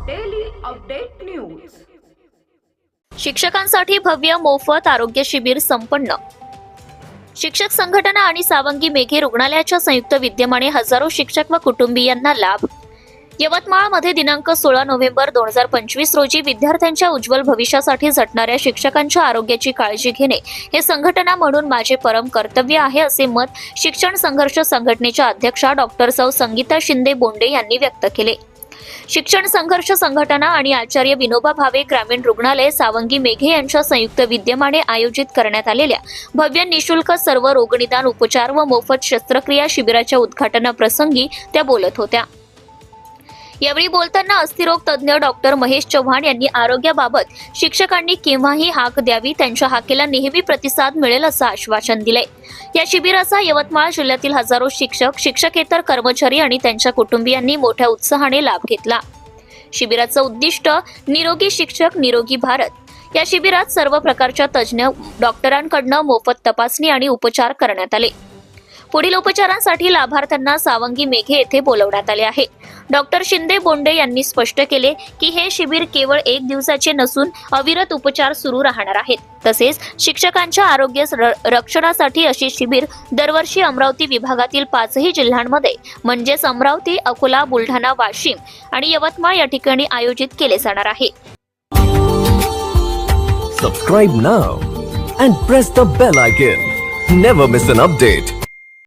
Update news शिक्षकांसाठी भव्य मोफत आरोग्य शिबिर संपन्न. शिक्षक संघटना आणि सावंगी मेघे रुग्णालयाच्या संयुक्त विद्यमाने हजारो शिक्षक व कुटुंबियांना लाभ. यवतमाळमध्ये दिनांक सोळा नोव्हेंबर दोन हजार पंचवीस रोजी विद्यार्थ्यांच्या उज्ज्वल भविष्यासाठी झटणाऱ्या शिक्षकांच्या आरोग्याची काळजी घेणे हे संघटना म्हणून माझे परम कर्तव्य आहे असे मत शिक्षण संघर्ष संघटनेच्या अध्यक्षा डॉक्टर सौ संगीता शिंदे बोंडे यांनी व्यक्त केले. शिक्षण संघर्ष संघटना आणि आचार्य विनोबा भावे ग्रामीण रुग्णालय सावंगी मेघे यांच्या संयुक्त विद्यमाने आयोजित करण्यात आलेल्या भव्य निशुल्क सर्व रोगनिदान उपचार व मोफत शस्त्रक्रिया शिबिराच्या उद्घाटनाप्रसंगी त्या बोलत होत्या. यावेळी बोलताना अस्थिरोग तज्ज्ञ डॉक्टर महेश चव्हाण यांनी आरोग्याबाबत शिक्षकांनी केव्हाही हाक द्यावी त्यांच्या हाकेला नेहमी प्रतिसाद मिळेल असं आश्वासन दिले या शिबिराचा यवतमाळ जिल्ह्यातील हजारो शिक्षक शिक्षकेतर कर्मचारी आणि त्यांच्या कुटुंबियांनी मोठ्या उत्साहाने लाभ घेतला. शिबिराचं उद्दिष्ट निरोगी शिक्षक निरोगी भारत. या शिबिरात सर्व प्रकारच्या तज्ज्ञ डॉक्टरांकडनं मोफत तपासणी आणि उपचार करण्यात आले. पुढील उपचारांसाठी लाभार्थ्यांना सावंगी मेघे येथे बोलवण्यात आले आहे. डॉक्टर शिंदे बोंडे यांनी स्पष्ट केले की हे शिबिर केवळ एक दिवसाचे नसून अविरत उपचार सुरू राहणार आहेत. तसेच शिक्षकांच्या आरोग्य र- रक्षणासाठी अशी शिबिर दरवर्षी अमरावती विभागातील पाचही जिल्ह्यांमध्ये म्हणजेच अमरावती अकोला बुलढाणा वाशिम आणि यवतमाळ या ठिकाणी आयोजित केले जाणार आहे. Subscribe now and press the bell icon never miss an update